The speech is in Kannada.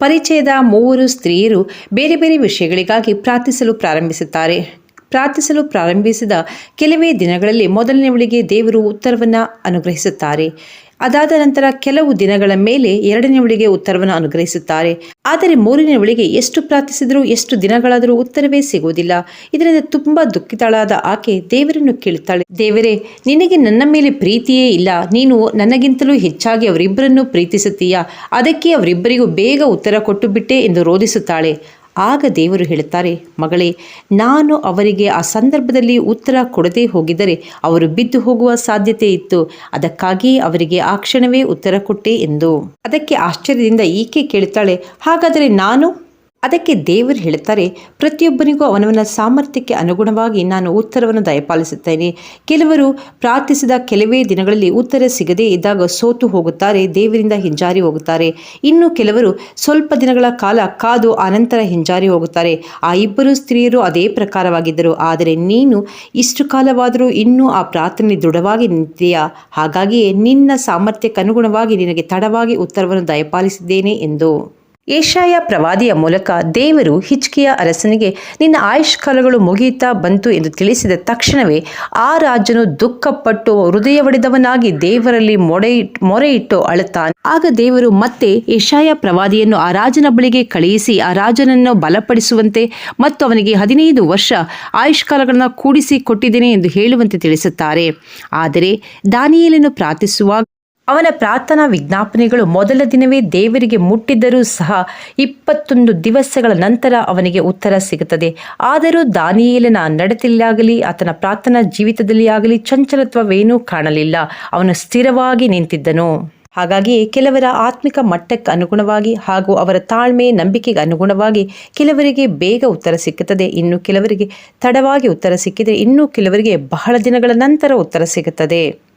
ಪರಿಚಯದ ಮೂವರು ಸ್ತ್ರೀಯರು ಬೇರೆ ಬೇರೆ ವಿಷಯಗಳಿಗಾಗಿ ಪ್ರಾರ್ಥಿಸಲು ಪ್ರಾರಂಭಿಸುತ್ತಾರೆ. ಪ್ರಾರ್ಥಿಸಲು ಪ್ರಾರಂಭಿಸಿದ ಕೆಲವೇ ದಿನಗಳಲ್ಲಿ ಮೊದಲನೆಯವಳಿಗೆ ದೇವರು ಉತ್ತರವನ್ನು ಅನುಗ್ರಹಿಸುತ್ತಾರೆ. ಅದಾದ ನಂತರ ಕೆಲವು ದಿನಗಳ ಮೇಲೆ ಎರಡನೇ ಒಳಗೆ ಉತ್ತರವನ್ನು ಅನುಗ್ರಹಿಸುತ್ತಾರೆ. ಆದರೆ ಮೂರನೇ ಮೂರನೆಯವಳಿಗೆ ಎಷ್ಟು ಪ್ರಾರ್ಥಿಸಿದರೂ ಎಷ್ಟು ದಿನಗಳಾದರೂ ಉತ್ತರವೇ ಸಿಗುವುದಿಲ್ಲ. ಇದರಿಂದ ತುಂಬಾ ದುಃಖಿತಳಾದ ಆಕೆ ದೇವರನ್ನು ಕೇಳುತ್ತಾಳೆ. ದೇವರೇ, ನಿನಗೆ ನನ್ನ ಮೇಲೆ ಪ್ರೀತಿಯೇ ಇಲ್ಲ. ನೀನು ನನಗಿಂತಲೂ ಹೆಚ್ಚಾಗಿ ಅವರಿಬ್ಬರನ್ನು ಪ್ರೀತಿಸುತ್ತೀಯಾ? ಅದಕ್ಕೆ ಅವರಿಬ್ಬರಿಗೂ ಬೇಗ ಉತ್ತರ ಕೊಟ್ಟು ಬಿಟ್ಟೆ ಎಂದು ರೋಧಿಸುತ್ತಾಳೆ. ಆಗ ದೇವರು ಹೇಳುತ್ತಾರೆ, ಮಗಳೇ, ನಾನು ಅವರಿಗೆ ಆ ಸಂದರ್ಭದಲ್ಲಿ ಉತ್ತರ ಕೊಡದೇ ಹೋಗಿದ್ದರೆ ಅವರು ಬಿದ್ದು ಹೋಗುವ ಸಾಧ್ಯತೆ ಇತ್ತು. ಅದಕ್ಕಾಗಿ ಅವರಿಗೆ ಆ ಕ್ಷಣವೇ ಉತ್ತರ ಕೊಟ್ಟೆ ಎಂದು. ಅದಕ್ಕೆ ಆಶ್ಚರ್ಯದಿಂದ ಈಕೆ ಕೇಳುತ್ತಾಳೆ, ಹಾಗಾದರೆ ನಾನು ಅದಕ್ಕೆ ದೇವರು ಹೇಳುತ್ತಾರೆ, ಪ್ರತಿಯೊಬ್ಬನಿಗೂ ಅವನವನ ಸಾಮರ್ಥ್ಯಕ್ಕೆ ಅನುಗುಣವಾಗಿ ನಾನು ಉತ್ತರವನ್ನು ದಯಪಾಲಿಸುತ್ತೇನೆ. ಕೆಲವರು ಪ್ರಾರ್ಥಿಸಿದ ಕೆಲವೇ ದಿನಗಳಲ್ಲಿ ಉತ್ತರ ಸಿಗದೇ ಇದ್ದಾಗ ಸೋತು ಹೋಗುತ್ತಾರೆ, ದೇವರಿಂದ ಹಿಂಜಾರಿ ಹೋಗುತ್ತಾರೆ. ಇನ್ನು ಕೆಲವರು ಸ್ವಲ್ಪ ದಿನಗಳ ಕಾಲ ಕಾದು ಅನಂತರ ಹಿಂಜಾರಿ ಹೋಗುತ್ತಾರೆ. ಆ ಇಬ್ಬರು ಸ್ತ್ರೀಯರು ಅದೇ ಪ್ರಕಾರವಾಗಿದ್ದರು. ಆದರೆ ನೀನು ಇಷ್ಟು ಕಾಲವಾದರೂ ಇನ್ನೂ ಆ ಪ್ರಾರ್ಥನೆ ದೃಢವಾಗಿ ನಿಂತಿದೆಯಾ? ಹಾಗಾಗಿಯೇ ನಿನ್ನ ಸಾಮರ್ಥ್ಯಕ್ಕನುಗುಣವಾಗಿ ನಿನಗೆ ತಡವಾಗಿ ಉತ್ತರವನ್ನು ದಯಪಾಲಿಸಿದ್ದೇನೆ ಎಂದು. ಏಷಾಯ ಪ್ರವಾದಿಯ ಮೂಲಕ ದೇವರು ಹಿಚ್ಕಿಯ ಅರಸನಿಗೆ, ನಿನ್ನ ಆಯುಷ್ಕಾಲಗಳು ಮುಗಿಯುತ್ತಾ ಬಂತು ಎಂದು ತಿಳಿಸಿದ ತಕ್ಷಣವೇ ಆ ರಾಜನು ದುಃಖಪಟ್ಟು ಹೃದಯ ಒಡೆದವನಾಗಿ ದೇವರಲ್ಲಿ ಮೊಡೆ ಮೊರೆಯಿಟ್ಟು ಅಳುತ್ತಾನೆ. ಆಗ ದೇವರು ಮತ್ತೆ ಏಷಾಯ ಪ್ರವಾದಿಯನ್ನು ಆ ರಾಜನ ಬಳಿಗೆ ಕಳುಹಿಸಿ ಆ ರಾಜನನ್ನು ಬಲಪಡಿಸುವಂತೆ ಮತ್ತು ಅವನಿಗೆ ಹದಿನೈದು ವರ್ಷ ಆಯುಷ್ಕಾಲಗಳನ್ನು ಕೂಡಿಸಿ ಕೊಟ್ಟಿದ್ದೇನೆ ಎಂದು ಹೇಳುವಂತೆ ತಿಳಿಸುತ್ತಾರೆ. ಆದರೆ ದಾನಿಯಲನ್ನು ಪ್ರಾರ್ಥಿಸುವಾಗ ಅವನ ಪ್ರಾರ್ಥನಾ ವಿಜ್ಞಾಪನೆಗಳು ಮೊದಲ ದಿನವೇ ದೇವರಿಗೆ ಮುಟ್ಟಿದ್ದರೂ ಸಹ ಇಪ್ಪತ್ತೊಂದು ದಿವಸಗಳ ನಂತರ ಅವನಿಗೆ ಉತ್ತರ ಸಿಗುತ್ತದೆ. ಆದರೂ ದಾನಿಯೇಲನ ನಡತೆಯಲ್ಲಾಗಲಿ, ಆತನ ಪ್ರಾರ್ಥನಾ ಜೀವಿತದಲ್ಲಿ ಆಗಲಿ ಚಂಚಲತ್ವವೇನೂ ಕಾಣಲಿಲ್ಲ. ಅವನು ಸ್ಥಿರವಾಗಿ ನಿಂತಿದ್ದನು. ಹಾಗಾಗಿ ಕೆಲವರ ಆತ್ಮಿಕ ಮಟ್ಟಕ್ಕೆ ಅನುಗುಣವಾಗಿ ಹಾಗೂ ಅವರ ತಾಳ್ಮೆ, ನಂಬಿಕೆಗೆ ಅನುಗುಣವಾಗಿ ಕೆಲವರಿಗೆ ಬೇಗ ಉತ್ತರ ಸಿಕ್ಕುತ್ತದೆ. ಇನ್ನು ಕೆಲವರಿಗೆ ತಡವಾಗಿ ಉತ್ತರ ಸಿಕ್ಕಿದರೆ ಇನ್ನೂ ಕೆಲವರಿಗೆ ಬಹಳ ದಿನಗಳ ನಂತರ ಉತ್ತರ ಸಿಗುತ್ತದೆ.